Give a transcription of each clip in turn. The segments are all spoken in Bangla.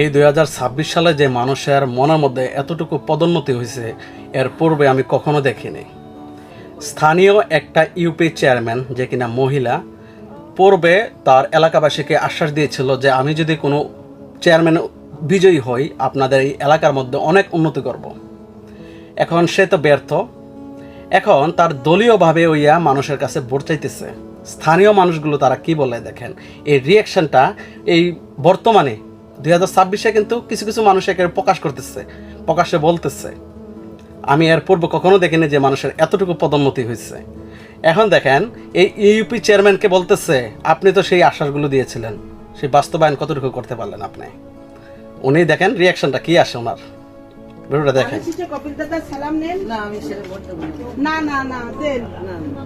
এই দু হাজার ছাব্বিশ সালে যে মানুষের মনের মধ্যে এতটুকু পদোন্নতি হয়েছে, এর পূর্বে আমি কখনো দেখিনি। স্থানীয় একটা ইউপি চেয়ারম্যান যে কিনা মহিলা, পূর্বে তার এলাকাবাসীকে আশ্বাস দিয়েছিল যে আমি যদি কোনো চেয়ারম্যান বিজয়ী হই, আপনাদের এই এলাকার মধ্যে অনেক উন্নতি করব। এখন সে তো ব্যর্থ। এখন তার দলীয়ভাবে ওইয়া মানুষের কাছে ভোট চাইতেছে। স্থানীয় মানুষগুলো তারা কি বলে দেখেন? এই রিয়াকশনটা এই বর্তমানে দুই হাজার ছাব্বিশে কিন্তু কিছু কিছু মানুষ একে প্রকাশ করতেছে, প্রকাশে বলতেছে। আমি এর পূর্বে কখনো দেখিনি যে মানুষের এতটুকু পদোন্নতি হয়েছে। এখন দেখেন, এই ইউপি চেয়ারম্যানকে বলতেছে, আপনি তো সেই আশ্বাসগুলো দিয়েছিলেন। সেই বাস্তবায়ন কতটুকু করতে পারলেন আপনি? উনি দেখেন রিয়াকশনটা কি আসে ওনার। দেখেন সালাম নেন। না আমি সেটা না। না না দেন।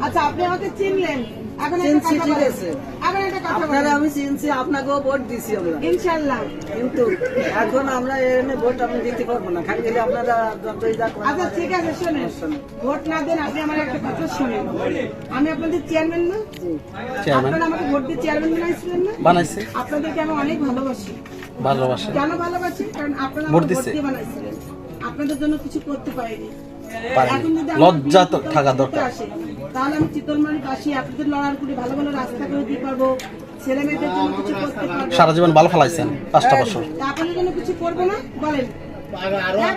আচ্ছা আপনি আমাকে চিনলেন। এখন চিনছি, ঠিক আছে। এখন একটা কথা আপনারা আমি চিনছি আপনাকেও ভোট দিছি আমরা। ইনশাল্লাহ। কিন্তু এখন আমরা এখানে ভোট আমি দিতে পারব না। খালি গেলে আপনারা যতই যা আচ্ছা ঠিক আছে শোনেন। ভোট না দেন আপনি আমার একটা কথা শোনেন। আমি আপনাদের চেয়ারম্যান না। আপনারা আমাকে ভোট দিয়ে চেয়ারম্যান বানাইছিলেন না? বানাইছে। আপনাদেরকে আমি অনেক ভালোবাসি। ভালোবাসে। কেন ভালোবাসি? কারণ আপনারা ভোট দিয়ে বানাইছিলেন। আপনাদের জন্য কিছু করতে পারিনি। পারেনি। এখন যদি আমার লজ্জা থাকা দরকার। তাহলে আমি চিতলমারি বাসী আপনাদের লড়ার করে ভালো ভালো রাস্তা করে দিতে পারব। ছেলে মেয়েদের জন্য কিছু করতে পারব। সারা জীবন ভালো ফেলাইছেন পাঁচটা বছর। আপনাদের জন্য কিছু করব না? বলেন। হ্যাঁ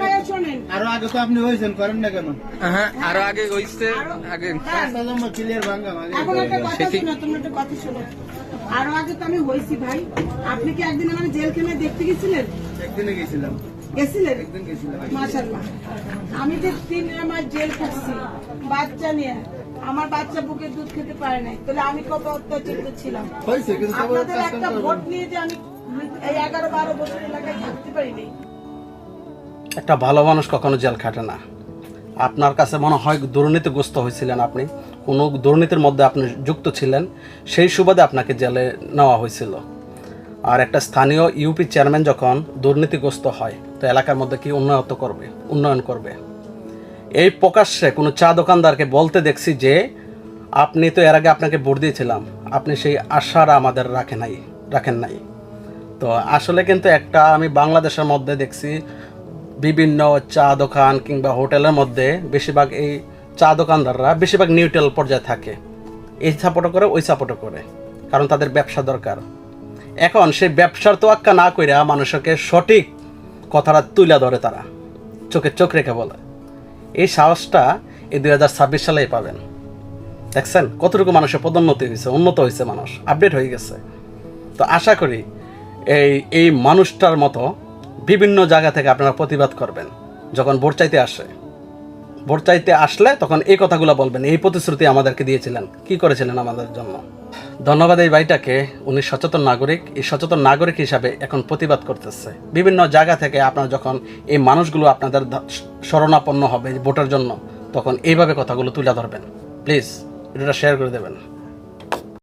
আরও আগে তো আপনি হয়েছেন করেন না কেন? হ্যাঁ আরও আগে হইছে আগে হ্যাঁ, ক্লিয়ার ভাঙ্গা এখন একটা কথা শোনো তোমরা একটা কথা শোনো। আরও আগে তো আমি হয়েছি ভাই। আপনি কি একদিন আমার জেলখানায় দেখতে গেছিলেন? একদিনে গেছিলাম। গেছিলেন? আমি যে তিন আমার জেল খাচ্ছি বাচ্চা নিয়ে আমার বাচ্চা বুকে দুধ খেতে পারে নাই। তাহলে আমি কত অত্যাচারিত ছিলাম? আপনাদের একটা ভোট নিয়ে যে আমি এই এগারো বারো বছর এলাকায় থাকতে পারিনি। একটা ভালো মানুষ কখনো জেল খাটে না। আপনার কাছে মনে হয় দুর্নীতিগ্রস্ত হয়েছিলেন আপনি? কোনো দুর্নীতির মধ্যে আপনি যুক্ত ছিলেন? সেই সুবাদে আপনাকে জেলে নেওয়া হয়েছিল। আর একটা স্থানীয় ইউপি চেয়ারম্যান যখন দুর্নীতিগ্রস্ত হয়, তো এলাকার মধ্যে কি উন্নয়ন করবে? উন্নয়ন করবে। এই প্রকাশ্যে কোনো চা দোকানদারকে বলতে দেখছি যে, আপনি তো এর আগে আপনাকে ভোট দিয়েছিলাম। আপনি সেই আশারা আমাদের রাখে নাই, রাখেন নাই। তো আসলে কিন্তু একটা আমি বাংলাদেশের মধ্যে দেখছি, বিভিন্ন চা দোকান কিংবা হোটেলের মধ্যে বেশিরভাগ এই চা দোকানদাররা বেশিরভাগ নিউট্রাল পর্যায়ে থাকে। এই সাপোর্টও করে, ওই সাপোর্টও করে। কারণ তাদের ব্যবসা দরকার। এখন সেই ব্যবসার তোয়াক্কা না কইরা মানুষকে সঠিক কথাটা তুলে ধরে তারা। চোখে চোখ রেখে বলে। এই সাহসটা এই দুই হাজার ছাব্বিশ সালেই পাবেন। দেখছেন? কতটুকু মানুষের পদোন্নতি হয়েছে উন্নত হয়েছে মানুষ, আপডেট হয়ে গেছে। তো আশা করি এই এই মানুষটার মতো বিভিন্ন জায়গা থেকে আপনারা প্রতিবাদ করবেন, যখন ভোট চাইতে আসে। ভোট চাইতে আসলে তখন এই কথাগুলো বলবেন, এই প্রতিশ্রুতি আমাদেরকে দিয়েছিলেন। কি করেছিলেন আমাদের জন্য? ধন্যবাদ এই ভাইটাকে, উনি সচেতন নাগরিক, এই সচেতন নাগরিক হিসাবে এখন প্রতিবাদ করতেছে। বিভিন্ন জায়গা থেকে আপনার যখন এই মানুষগুলো আপনাদের শরণাপন্ন হবে ভোটের জন্য, তখন এইভাবে কথাগুলো তুলে ধরবেন। প্লিজ, ভিডিওটা শেয়ার করে দেবেন।